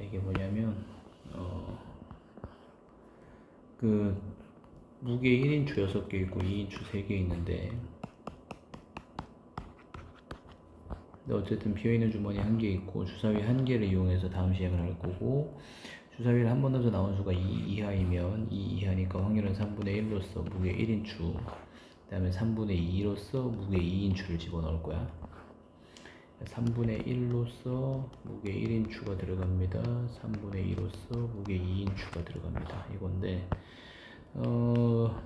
자 이게 뭐냐면 어, 그 무게 1인추 6개 있고 2인추 3개 있는데 근데 어쨌든 비어있는 주머니 한 개 있고 주사위 한 개를 이용해서 다음 시행을 할 거고 주사위를 한번 던져 나온 수가 2 이하이면 2 이하니까 확률은 3분의 1로서 무게 1인추 그 다음에 3분의 2로서 무게 2인추를 집어넣을 거야 3분의 1로서 무게 1인추가 들어갑니다. 3분의 2로서 무게 2인추가 들어갑니다. 이건데 어...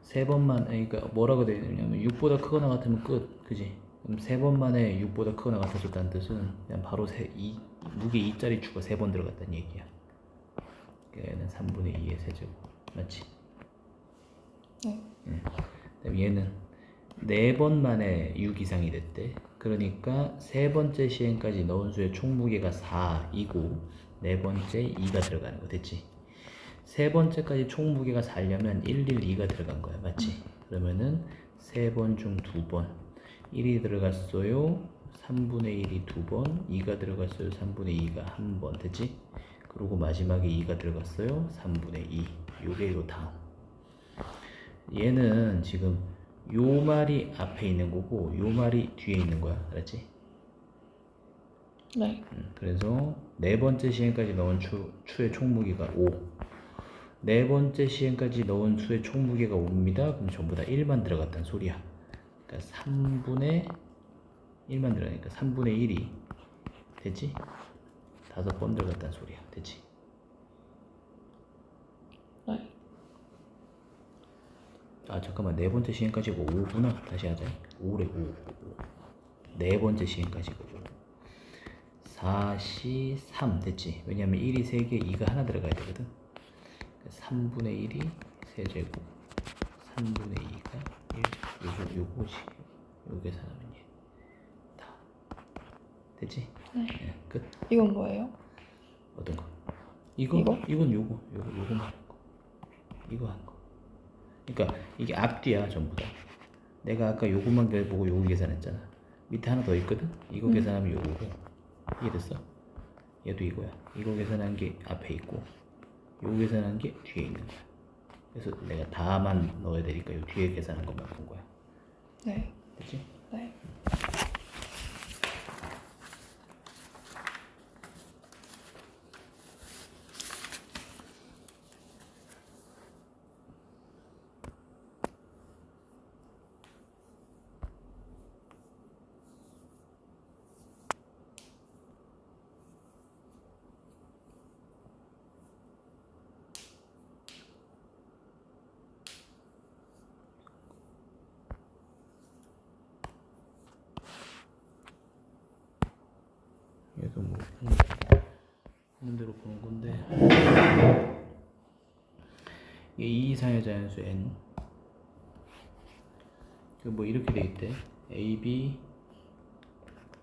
세 번만 그러니까 뭐라고 되어 있냐면 6보다 크거나 같으면 끝 그지? 그럼 세 번 만에 6보다 크거나 같아졌다는 뜻은 그냥 바로 세, 이, 무게 2짜리 추가 세 번 들어갔다는 얘기야. 얘는 3분의 2의 세제곱. 맞지? 네. 그다음 얘는 네 번 만에 6 이상이 됐대. 그러니까 세 번째 시행까지 넣은 수의 총 무게가 4이고 네 번째 2가 들어가는 거 됐지? 세 번째까지 총 무게가 4려면 1, 1, 2가 들어간 거야 맞지? 그러면은 세 번 중 두 번. 1이 들어갔어요. 3분의 1이 두 번. 2가 들어갔어요. 3분의 2가 한 번 됐지? 그리고 마지막에 2가 들어갔어요. 3분의 2 요게 요 다음. 얘는 지금 요 말이 앞에 있는 거고 요 말이 뒤에 있는 거야 알았지? 네. 음, 그래서 네 번째 시행까지 넣은 추, 추의 총무게가 5. 네 번째 시행까지 넣은 수의 총무게가 5입니다. 그럼 전부 다 1만 들어갔다는 소리야. 그러니까 3분의 1만 들어가니까 3분의 1이 됐지? 다섯 번 들어갔다는 소리야. 됐지? 네. 아 잠깐만 네 번째 시행까지고 5구나. 다시 하자. 5래 5. 네 번째 시행까지고 5. 4, 시, 3 됐지? 왜냐면 1이 3개, 2가 하나 들어가야 되거든. 3분의 1이 세제곱, 3분의 2가 1, 요거, 요거지. 요 계산하면 얘. 다. 됐지? 네. 예, 끝. 이건 뭐예요? 어떤 거? 이거? 이거? 이건 요거, 요거, 요거만 한 거. 이거 한 거. 그러니까 이게 앞뒤야 전부 다. 내가 아까 요거만 보고 요거 계산했잖아. 밑에 하나 더 있거든. 이거 음. 계산하면 요거고. 이해됐어? 얘도 이거야. 이거 계산한 게 앞에 있고, 요거 계산한 게 뒤에 있는 거야. 그래서 내가 다만 넣어야 되니까 요 뒤에 계산한 것만 본 거야. 네. 됐지? 네. 얘도 뭐. 하는- 대로 보는 건데. 이게 2 이상의 자연수 n. 그뭐 이렇게 돼 있대. A, b,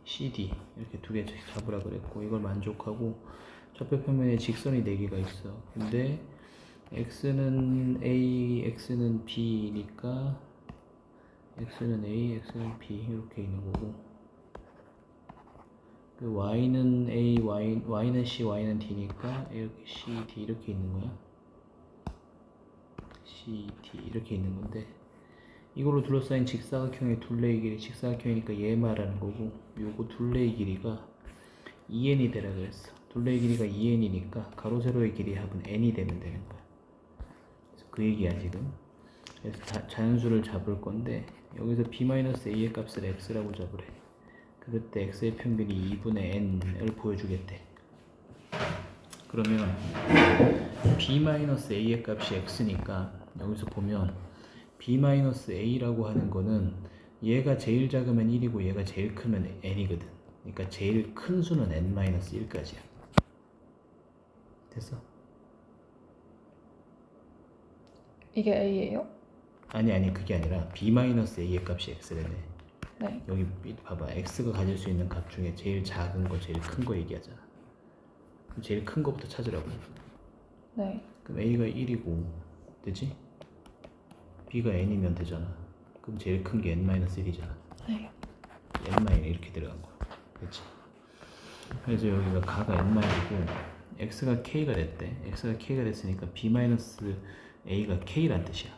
c, d. 이렇게 두개 잡으라 그랬고 이걸 만족하고 좌표평면에 직선이 4개가 있어. 근데 x는 a, x는 b니까 x는 a, x는 b 이렇게 있는 거고 그 y는 a, y, y는 c, y는 d니까 이렇게 c, d 이렇게 있는 거야. c, d 이렇게 있는 건데 이걸로 둘러싸인 직사각형의 둘레의 길이 직사각형이니까 얘 말하는 거고 요거 둘레의 길이가 2n이 되라 그랬어. 둘레의 길이가 2n이니까 가로 세로의 길이 합은 n이 되면 되는 거야. 그래서 그 얘기야 지금. 그래서 자, 자연수를 잡을 건데 여기서 b-a의 값을 x라고 잡으래. 그럴 때 x의 평균이 2분의 n을 보여주겠대. 그러면 b-a의 값이 x니까 여기서 보면 b-a라고 하는 거는 얘가 제일 작으면 1이고 얘가 제일 크면 n이거든. 그러니까 제일 큰 수는 n-1까지야. 됐어? 이게 A예요? 아니 아니 그게 아니라 b-a의 값이 x래네. 네. 여기 봐봐 x가 가질 수 있는 값 중에 제일 작은 거 제일 큰 거 얘기하잖아 그럼 제일 큰 거부터 찾으라고 네. 그럼 a가 1이고 되지? b가 n이면 되잖아 그럼 제일 큰 게 n-1이잖아 네. n- 이렇게 들어간 거야 그렇지? 그래서 여기가 가가 n-이고 x가 k가 됐대. x가 k가 됐으니까 b-a가 k란 뜻이야.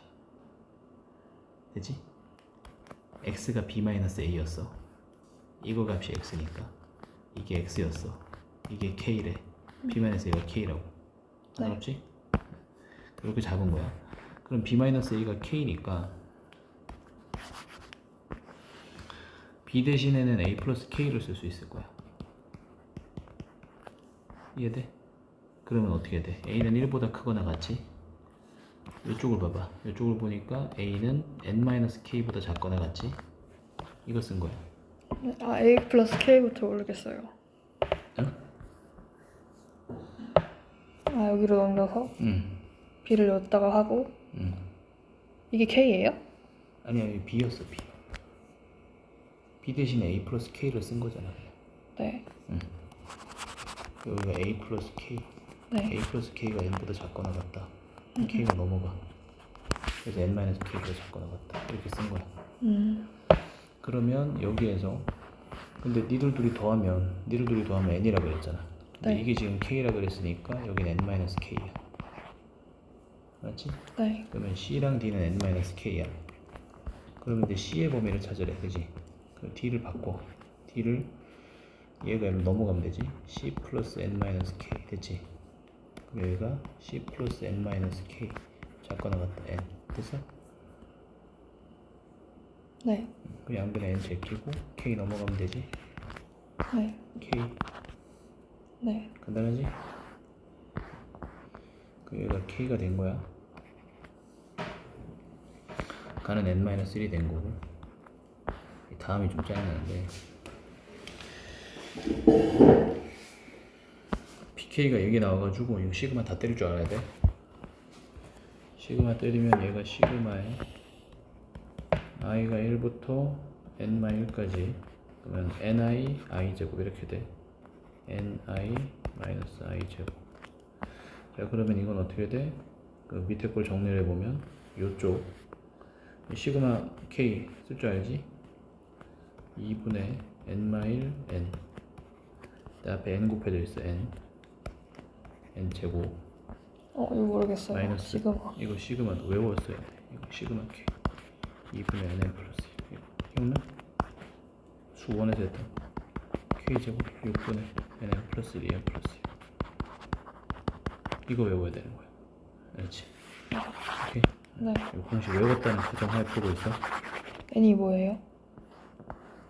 되지? X가 b-a였어. 이거 값이 x니까 이게 x였어. 이게 k래. b-a가 k라고. 상관없지? 이렇게 잡은 거야. 그럼 b-a가 k니까 b 대신에는 a 플러스 k를 쓸 수 있을 거야. 이해돼? 그러면 어떻게 돼? a는 1보다 크거나 같지? 이쪽을 봐봐. 이쪽을 보니까 a는 n-k보다 작거나 같지? 이거 쓴 거야. 네. 아 A 플러스 K부터 모르겠어요. 응? 아 여기로 넘겨서 응. B를 여기다가 하고 응. 이게 K예요? 아니야, 이 b였어, b. b 대신에 a 플러스 k를 쓴 거잖아. 네. 여기가 a 플러스 k. 네. a 플러스 k가 n보다 작거나 같다. K가 넘어가. 그래서 n 마이너스 k보다 작거나 같다. 이렇게 쓴 거야. 음. 그러면 여기에서 근데 니들 둘이 더하면 니들 둘이 더하면 n이라 그랬잖아. 근데 네. 이게 지금 k라 그랬으니까 여기는 n 마이너스 k야. 맞지? 네. 그러면 c랑 d는 n 마이너스 k야. 그러면 이제 c의 범위를 찾으래, 그지? 그럼 d를 바꿔. d를 얘가 넘어가면 되지. c 플러스 n 마이너스 k 됐지? 여기가 c 플러스 n 마이너스 k 작거나 같다 n 됐어? 네. 그 양변에 n 제끼고 k 넘어가면 되지. 네. k 네. 간단하지? 그 얘가 k가 된 거야. 가는 n-1이 된 거고. 이 다음이 좀 짜증나는데. Pk가 여기 나와가지고 이거 시그마 다 때릴 줄 알아야 돼. 시그마 때리면 얘가 시그마에 i가 1부터 n-1까지 그러면 ni i 제곱 이렇게 돼. ni 마이너스 i 제곱. 자 그러면 이건 어떻게 돼? 그 밑에 걸 정리를 해보면 요쪽 이 시그마 k 쓸 줄 알지? 2분의 n 마일 n 그 앞에 n 곱해져 있어 n n 제곱 어 이거 모르겠어요. 마이너스 지금 이거 시그마도 외웠어야 돼 이거 시그마 k 2분의 nn 플러스 이거 기억나? 수원에서 했던 k 제곱 6분의 nn 플러스 2n 플러스 2 이거 외워야 되는 거야 알지? 오케이 네. 이거 공식 외웠다는 가정하에 풀고 있어 N이 뭐예요?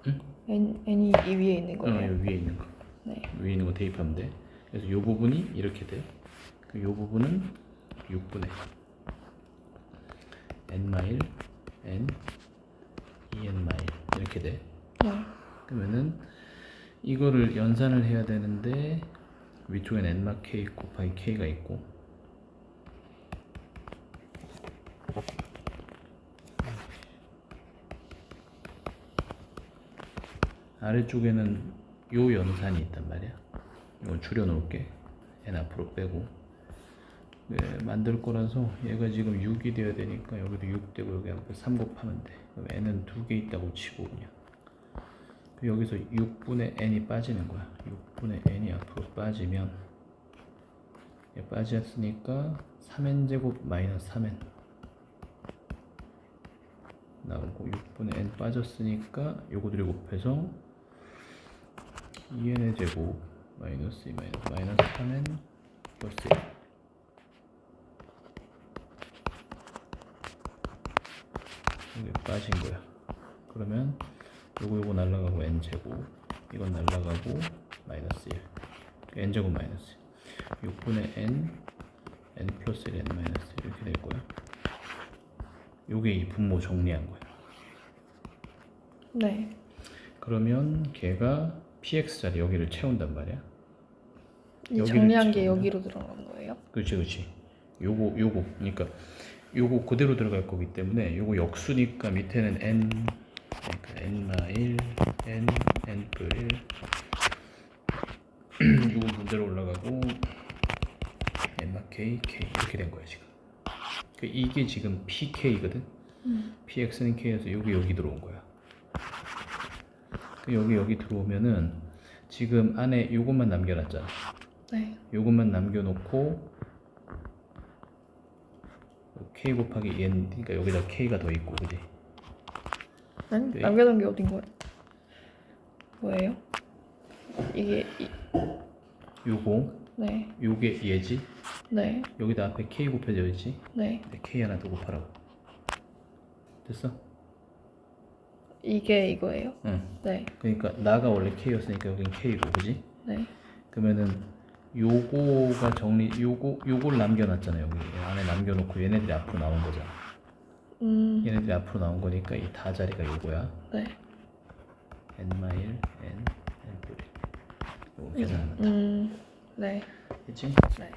응? N N이 이 위에 있는 어, 거예요. 여기 위에 있는 거 네. 위에 있는 거 대입하면 돼 그래서 요 부분이 이렇게 돼. 그요 부분은 6분의 n 마일 n 2n 마일 이렇게 돼. 네. 그러면은 이거를 연산을 해야 되는데 위쪽엔 n 마 k 곱하기 k가 있고 아래쪽에는 요 연산이 있단 말이야. 이건 줄여놓을게. n 앞으로 빼고 네, 만들 거라서 얘가 지금 6이 돼야 되니까 여기도 6 되고 여기 앞에 3 곱하면 돼. 그럼 n은 두 개 있다고 치고 그냥. 그 여기서 6분의 n이 빠지는 거야. 6분의 n이 앞으로 빠지면 얘 빠졌으니까 3n 제곱 마이너스 3n 나오고 6분의 n 빠졌으니까 요거들이 곱해서 2n의 제곱 마이너스 2 마이너스 마이너스 3n 플러스 1 이게 빠진 거야. 그러면 요거 요거 날라가고 n 제곱 이건 날라가고 마이너스 1 n 제곱 마이너스 6분의 n n 플러스 1 n 마이너스 1 이렇게 될 거야. 요게 이 분모 정리한 거야. 네. 그러면 걔가 px자리 여기를 채운단 말이야. 여기를 정리한 게 채우면? 여기로 들어간 거예요? 그렇지, 그렇지. 요거, 요거, 그러니까 요거 그대로 들어갈 거기 때문에 요거 역수니까 밑에는 n, 그러니까 n 마 1, n, n 뿔 1. 요건 문제로 올라가고 n 마 k, k 이렇게 된 거야 지금. 그 이게 지금 pk거든. 음. px는 k에서 여기 여기 들어온 거야. 그 여기 여기 들어오면은 지금 안에 요것만 남겨놨잖아. 네. 요것만 남겨놓고 k 곱하기 n 그러니까 여기다 k가 더 있고 그지? 아니, 네. 남겨놓은 게 어딘 거예요? 뭐예요? 이게 이, 요거 네, 요게 얘지? 네, 여기다 앞에 k 곱해져 있지? 네. 네, k 하나 더 곱하라고. 됐어? 이게 이거예요? 응. 네, 그러니까 나가 원래 k였으니까 여긴 k고 그지? 네, 그러면은 요거가 정리 요거 요걸 남겨놨잖아 여기 안에 남겨놓고 얘네들이 앞으로 나온 거잖아. 음, 얘네들이 앞으로 나온 거니까 이 다 자리가 요거야. 네, n 마일 n n 뿌리. 요거 계산한다. 음, 네, 됐지? 네.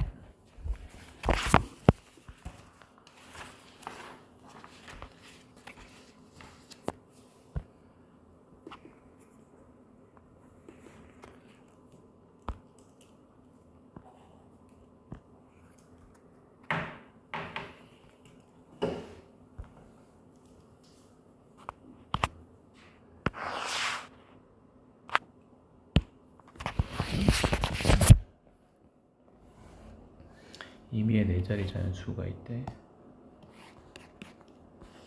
임의의 네 자리 자연수가 있대.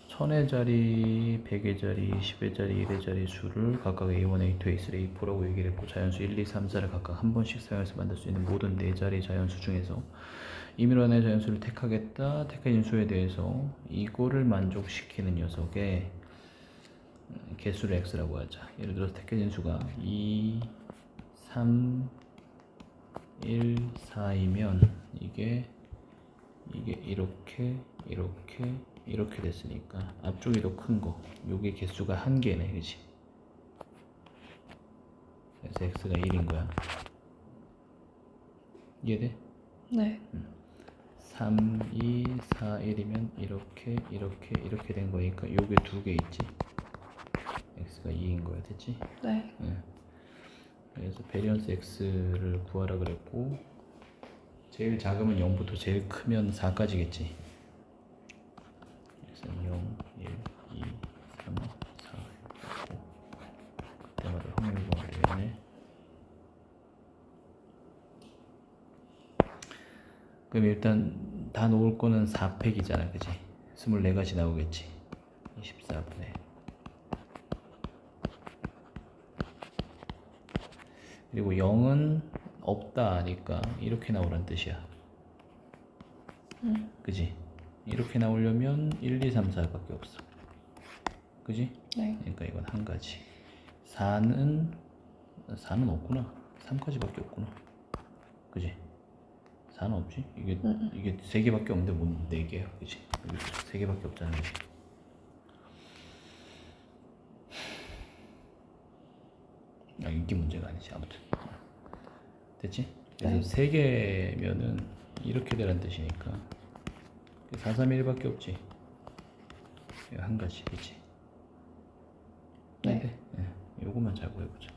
천의 자리, 백의 자리, 십의 자리, 일의 자리 수를 각각 A1, A2, A3, A4라고 얘기를 했고 자연수 1, 2, 3, 4를 각각 한 번씩 사용해서 만들 수 있는 모든 네 자리 자연수 중에서 임의로 하나의 자연수를 택하겠다. 택해진 수에 대해서 이거를 만족시키는 녀석의 음, 개수를 x라고 하자. 예를 들어서 택해진 수가 2, 3, 1, 4이면 이게 이게 이렇게 이렇게 이렇게 됐으니까 앞쪽이 더 큰 거. 요게 개수가 한 개네, 그지? 그래서 x가 1인 거야. 이해돼? 네, 3, 2, 4, 1이면 이렇게 이렇게 이렇게 된 거니까 요게 두 개 있지. x가 2인 거야, 됐지? 네, 예. 그래서 베리언스 x를 구하라 그랬고 제일 작으면 0부터 제일 크면 4까지겠지. 그래서 0, 1, 2, 3, 4, 5 그때마다 확률 구하면 되겠네 그럼 일단 다 놓을 거는 4팩이잖아 그지? 24가지 나오겠지. 24분의. 그리고 0은 없다 하니까 이렇게 나오란 뜻이야. 음, 그지? 이렇게 나오려면 1, 2, 3, 4밖에 없어. 그지? 네, 그러니까 이건 한 가지. 4는 4는 없구나. 3까지밖에 없구나. 그지? 4는 없지? 이게 음, 이게 세 개밖에 없는데 뭔네 개야, 그지? 여기 세 개밖에 없잖아, 그지? 아, 이게 문제가 아니지, 아무튼. 됐지? 그래서 네. 세 개면은 이렇게 되란 뜻이니까 4, 3, 1밖에 없지. 이거 한 가지, 그치? 네. 네. 네. 요거만 잘 구해보자.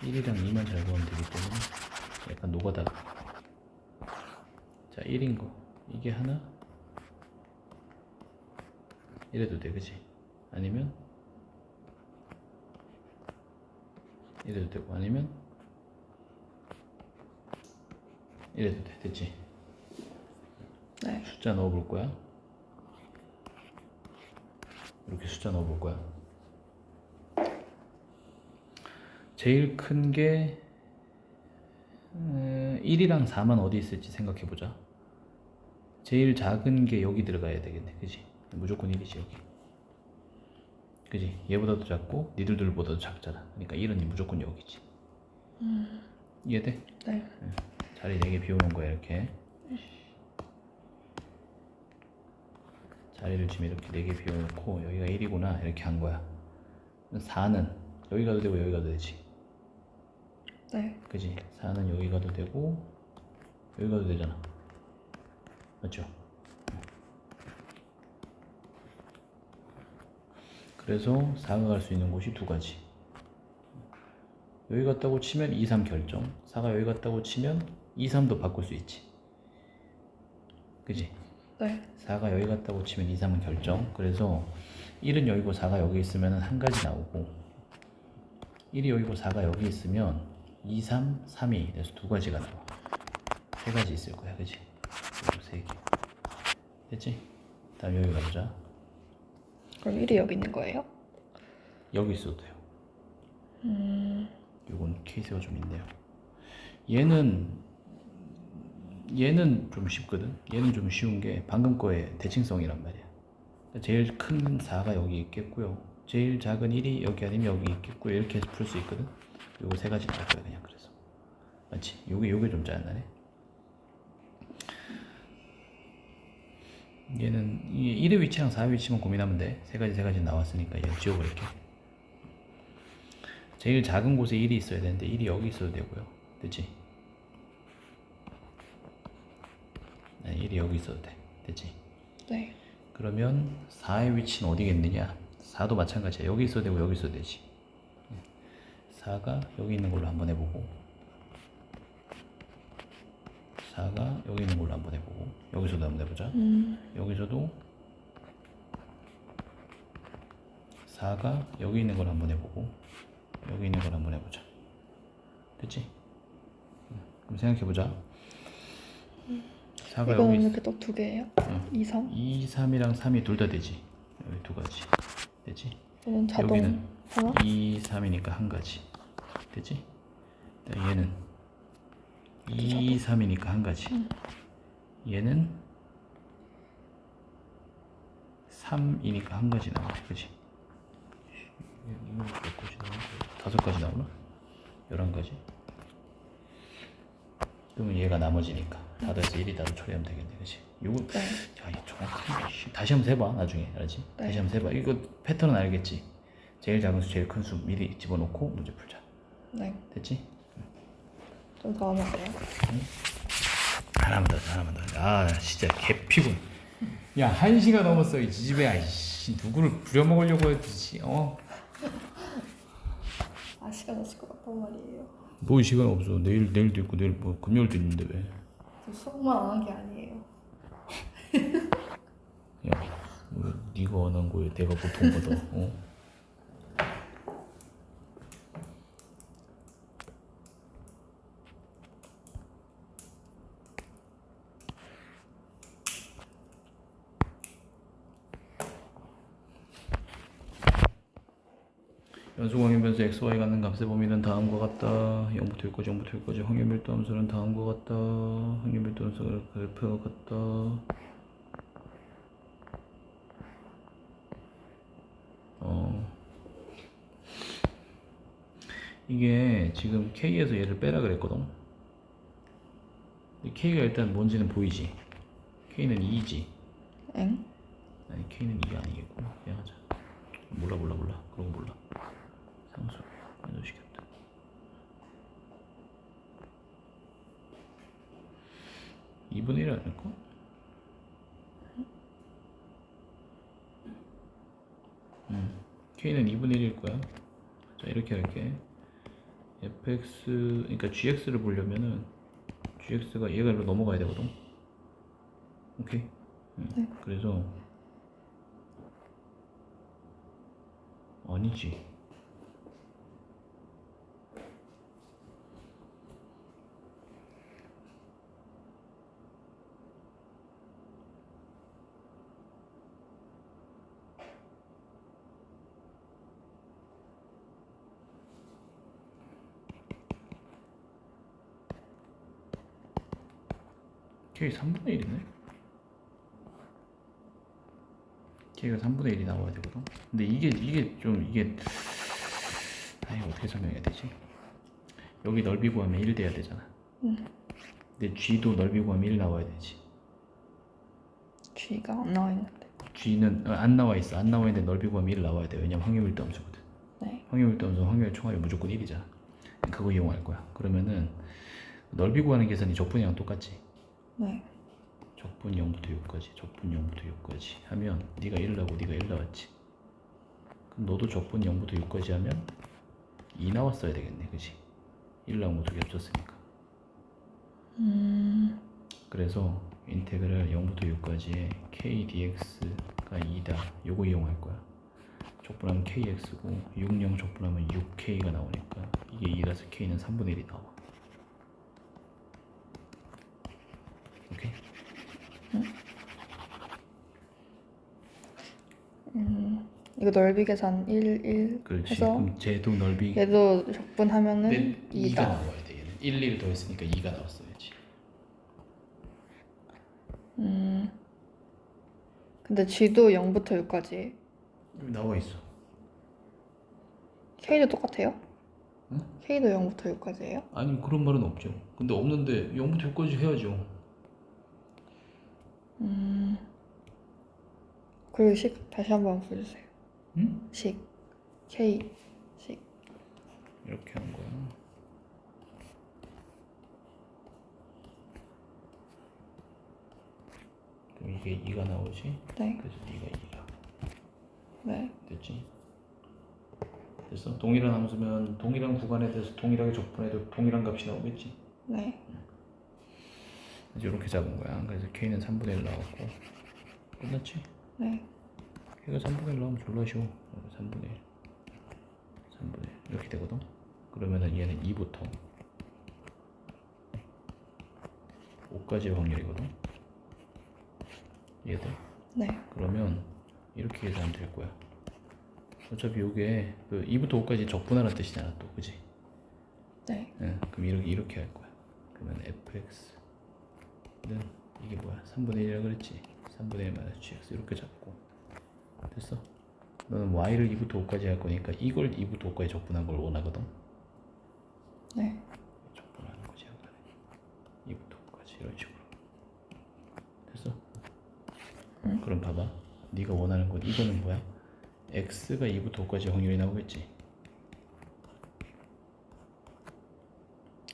1이랑 2만 잘 구하면 되기 때문에 약간 노가다가. 자, 1인 거. 이게 하나? 이래도 돼, 그치? 아니면 이래도 되고, 아니면 이래도 돼, 됐지? 네, 숫자 넣어볼 거야. 이렇게 숫자 넣어볼 거야. 제일 큰 게 1이랑 4만 어디 있을지 생각해 보자. 제일 작은 게 여기 들어가야 되겠네. 그지? 무조건 1이지 여기. 그지? 얘보다도 작고 니들들보다도 작잖아. 그러니까 1은 무조건 여기지. 이해돼? 네, 자리 4개 비워놓은 거야 이렇게. 자리를 지금 이렇게 4개 비워놓고 여기가 1이구나 이렇게 한 거야. 4는 여기 가도 되고 여기 가도 되지? 네, 그지? 4는 여기 가도 되고 여기 가도 되잖아. 맞죠? 그래서 4가 갈 수 있는 곳이 두 가지. 여기 갔다고 치면 2, 3 결정 4가 여기 갔다고 치면 2, 3도 바꿀 수 있지 그지 네, 4가 여기 갔다고 치면 2, 3은 결정. 그래서 1은 여기고 4가 여기 있으면 한 가지 나오고 1이 여기고 4가 여기 있으면 2, 3, 3이 그래서 두 가지가 나와. 세 가지 있을 거야, 그지? 세 개. 됐지? 다음 여기 가보자. 그럼 1이 여기 있는 거예요? 여기 있어도 돼요. 음, 요건 케이스가 좀 있네요. 얘는 얘는 좀 쉽거든. 얘는 좀 쉬운 게 방금 거의 대칭성이란 말이야. 제일 큰 4가 여기 있겠고요. 제일 작은 1이 여기 아니면 여기 있겠고 이렇게 해서 풀 수 있거든. 요거 세 가지 나올 거야 그냥 그래서. 맞지? 요게 요게 좀 짜증나네. 얘는 이 1의 위치랑 4의 위치만 고민하면 돼. 세 가지 세 가지 나왔으니까 얘 지워버릴게. 제일 작은 곳에 1이 있어야 되는데 1이 여기 있어도 되고요. 됐지? 네, 1이 여기 있어도 돼. 됐지? 네. 그러면 4의 위치는 어디겠느냐? 4도 마찬가지야. 여기 있어도 되고 여기 있어도 되지. 4가 여기 있는 걸로 한번 해보고 4가 여기 있는 걸로 한번 해보고 여기서도 한번 해보자. 음, 여기서도 4가 여기 있는 걸 한번 해보고 여기 있는 걸 한번 해보자 됐지? 응, 그럼 생각해보자 4가 여기 이거는 있어 이렇게 또 두 개예요? 응. 2, 3? 2, 3이랑 3이 둘 다 되지 여기 두 가지 됐지? 이거는 자동 여기는 하나? 2, 3이니까 한 가지? 자, 얘는 2, 3이니까 한 가지 얘는 3이니까 한 가지 나와 그치? 다섯 가지 나오나? 열한 가지? 그러면 얘가 나머지니까 다 더해서 1이 따로 처리하면 되겠네 그치? 요거 네. 야, 이거 정확하게 씨, 다시 한번 세봐 나중에 알지? 네. 다시 한번 세봐 이거 패턴은 알겠지? 제일 작은 수 제일 큰 수 미리 집어넣고 문제 풀자 네. 됐지? 좀 더 하면 돼요? 하나만 더 하나만 더아 진짜 개피군 야한 시간 넘었어 이 지집애 아이씨 누구를 부려먹으려고 했지 어? 아, 시간 없을 것 같단 말이에요. 뭐 시간 없어 내일 내일도 있고 내일 뭐 금요일도 있는데 왜 저 수업만 안 한 게 아니에요. 야, 뭐 네가 원한 거에 내가 보통 받아. 어? 변수 xy 갖는 값의 범위는 다음과 같다. 0부터 6까지 0부터 6까지 확률 밀도 함수는 다음과 같다. 확률 밀도 함수가 그래프와 같다. 어. 이게 지금 K에서 얘를 빼라 그랬거든. 이 K가 일단 뭔지는 보이지. K는 2지. 엥? 아니 K는 2가 아니겠구나. 그냥 하자. 몰라 몰라 몰라. 그런 거 몰라. 상수 해놓으시겠다. 이분의 1 아닐까? 음, K는 2분의 1일 거야. 자, 이렇게 할게. fx, 그러니까 gx를 보려면은 gx가 얘가 일로 넘어가야 되거든. 오케이? 음, 네. 그래서 아니지. K 3분의 1이네. K가 3분의 1이 나와야 되거든. 근데 이게 이게 좀 이게 아 이거 어떻게 설명해야 되지? 여기 넓이 구하면 1 돼야 되잖아. 응. 근데 G도 넓이 구하면 1 나와야 되지. G가 안 나와 있는데. G는 어, 안 나와 있어. 안 나와 있는데 넓이 구하면 1 나와야 돼. 왜냐면 확률 밀도 함수거든. 네. 확률 밀도 함수 확률 총합이 무조건 1이잖아. 그거 이용할 거야. 그러면은 넓이 구하는 계산이 적분이랑 똑같지. 네. 적분 0부터 6까지 적분 0부터 6까지 하면 네가 1 나오고 네가 1 나왔지. 그럼 너도 적분 0부터 6까지 하면 2 나왔어야 되겠네 그지? 1 나온 거두개 합쳤으니까. 음, 그래서 인테그랄 0부터 6까지의 k dx가 2다. 요거 이용할 거야. 적분하면 kx고 6, 0 적분하면 6k가 나오니까 이게 2라서 K는 3분의 1이 나와. 오케이? 이거 넓이 계산 1, 1 그렇지. 해서 그럼 쟤도 넓이 얘도 적분하면은 근데 2가 2다. 나와야 돼. 얘는 1, 1 더했으니까 2가 나왔어야지. 음. 근데 G도 0부터 6까지. 여기 나와 있어. K도 똑같아요? 응? K도 0부터 6까지예요? 아니 그런 말은 없죠. 근데 없는데 0부터 6까지 해야죠. 음. 그리고 식 다시 한번 보여주세요. 응? 식 K 식 이렇게 하는 거야. 그럼 이게 2가 나오지? 네. 그래서 2가 2야. 네. 됐지? 됐어? 동일한 함수면 동일한 구간에 대해서 동일하게 적분해도 동일한 값이 나오겠지? 네. 이제 이렇게 잡은 거야. 그래서 K는 3분의 1 나왔고 끝났지? 네. K가 3분의 1 나오면 졸라 쉬워. 3분의 1 3분의 1 이렇게 되거든? 그러면은 얘는 2부터 5까지의 확률이거든? 이해돼? 네. 그러면 이렇게 계산하면 될 거야. 어차피 이게 그 2부터 5까지 적분하라는 뜻이잖아 또 그지? 네. 응, 그럼 이렇게 이렇게 할 거야. 그러면 fx 는 이게 뭐야? 3분의 1이라 그랬지? 3분의 1 마이너스 gx 이렇게 잡고 됐어? 너는 y를 2부터 5까지 할 거니까 이걸 2부터 5까지 적분한 걸 원하거든? 네. 적분하는 거지 약간의 2부터 5까지 이런 식으로 됐어? 그럼 봐봐 네가 원하는 건 이거는 뭐야? x가 2부터 5까지 확률이 나오겠지?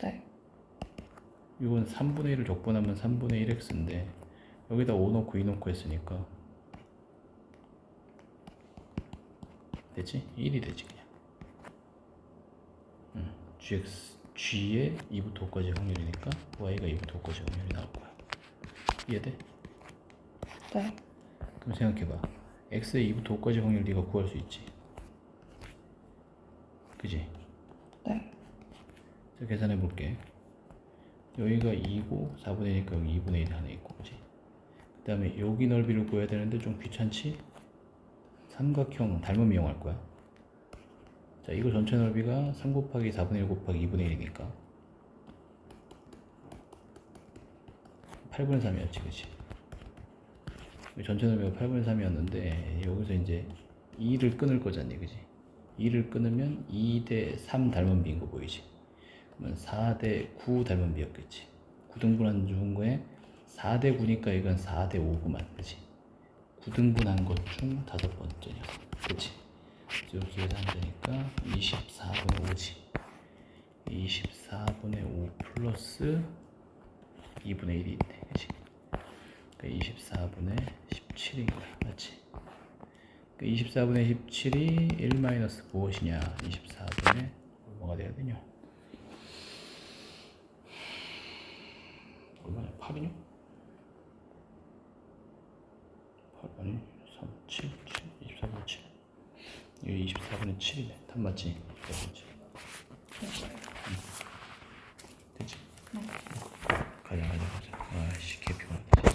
네. 이건 3분의 1을 적분하면 3분의 1x인데 여기다 5 넣고 2 넣고 했으니까 되지? 1이 되지 그냥 응. gx g의 2부터 5까지 확률이니까 y가 2부터 5까지 확률이 나올 거야 이해돼? 네. 그럼 생각해봐 x의 2부터 5까지 확률 네가 구할 수 있지 그지? 네. 자 계산해 볼게 여기가 2고 4분의 1이니까 여기 2분의 1이 하나 있고 그지 그 다음에 여기 넓이를 구해야 되는데 좀 귀찮지? 삼각형 닮음 이용할 거야. 자 이거 전체 넓이가 3 곱하기 4분의 1 곱하기 2분의 1이니까 8분의 3이었지 그지 전체 넓이가 8분의 3이었는데 여기서 이제 2를 끊을 거잖니 그지 2를 끊으면 2 대 3 닮은 비인 거 보이지 4대 9 닮은 비였겠지. 9등분한 중 거에 4대 9니까 이건 4대 5구만 그치 9등분한 것 중 다섯 번째냐. 그치 그래서 이렇게 계산하면 되니까 24분의 5지. 24분의 5 플러스 2분의 1이 있네. 그치 그러니까 24분의 17인 거야 맞지? 그 24분의 17이 1 마이너스 무엇이냐? 24분의 뭐가 돼야 되냐 얼마냐 8이냐 8 아니 3 7 7 24분의 7 이거 24분의 7이네. 답 맞지? 24분의 7 응. 됐지? 가자 가자 가자. 아씨